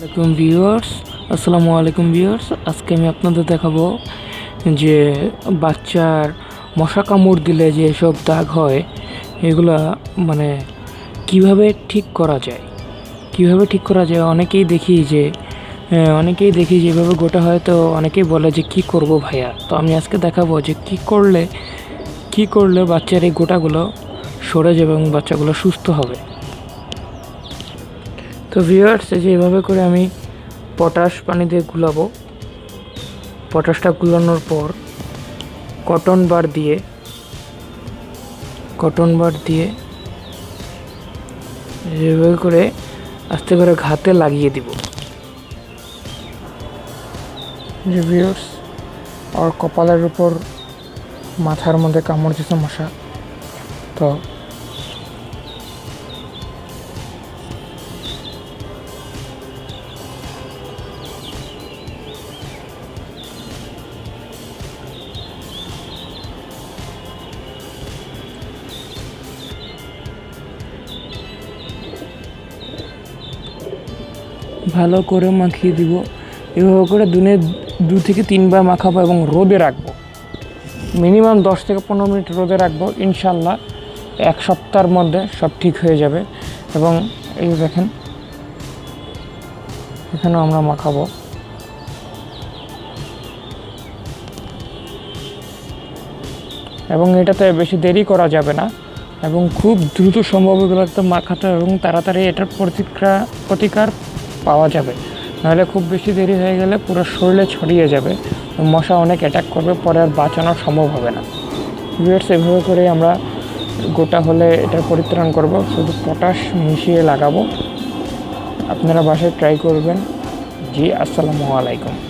আসসালামাইকুম ভিউয়ার্স। আসসালামু আলাইকুম ভিউয়ার্স। আজকে আমি আপনাদের দেখাবো যে বাচ্চার মশা কামড় দিলে যে সব দাগ হয়, এগুলা মানে কীভাবে ঠিক করা যায়? কীভাবে ঠিক করা যায়? অনেকেই দেখি যে অনেকেই দেখি যেভাবে গোটা হয়, তো অনেকেই বলে যে কি করব ভাইয়া? তো আমি আজকে দেখাবো যে কি করলে কি করলে বাচ্চার এই গোটাগুলো সরে যাবে এবং বাচ্চাগুলো সুস্থ হবে। তো ভিউয়ার্স যে এভাবে করে আমি পটাশ পানি দিয়ে গুলাবো। পটাশটা গুলানোর পর কটন বার দিয়ে কটন বার দিয়ে এভাবে করে আস্তে করে ঘাতে লাগিয়ে দিব। ভিউয়ার্স ওর কপালের উপর মাথার মধ্যে কামড় দিছে মশা। তো ভালো করে মাখিয়ে দিব। এভাবে করে দিনে দু থেকে তিনবার মাখাবো এবং রোদে রাখব। মিনিমাম দশ থেকে পনেরো মিনিট রোদে রাখব। ইনশাল্লাহ এক সপ্তাহের মধ্যে সব ঠিক হয়ে যাবে। এবং এই দেখেন, এখানেও আমরা মাখাবো। এবং এটাতে বেশি দেরি করা যাবে না। এবং খুব দ্রুত সম্ভব একদম মাখাতে এবং তাড়াতাড়ি এটার প্রতিক্রিয়া প্রতিকার পাওয়া যাবে। নাহলে খুব বেশি দেরি হয়ে গেলে পুরো শরীরে ছড়িয়ে যাবে মশা অনেক অ্যাটাক করবে, পরে আর বাঁচানো সম্ভব হবে না। ভিউয়ার্স এভাবে করে আমরা গোটা হলে এটা পরিত্রাণ করব। শুধু পটাশ মিশিয়ে লাগাবো। আপনারা বাসায় ট্রাই করবেন। জি, আসসালামু আলাইকুম।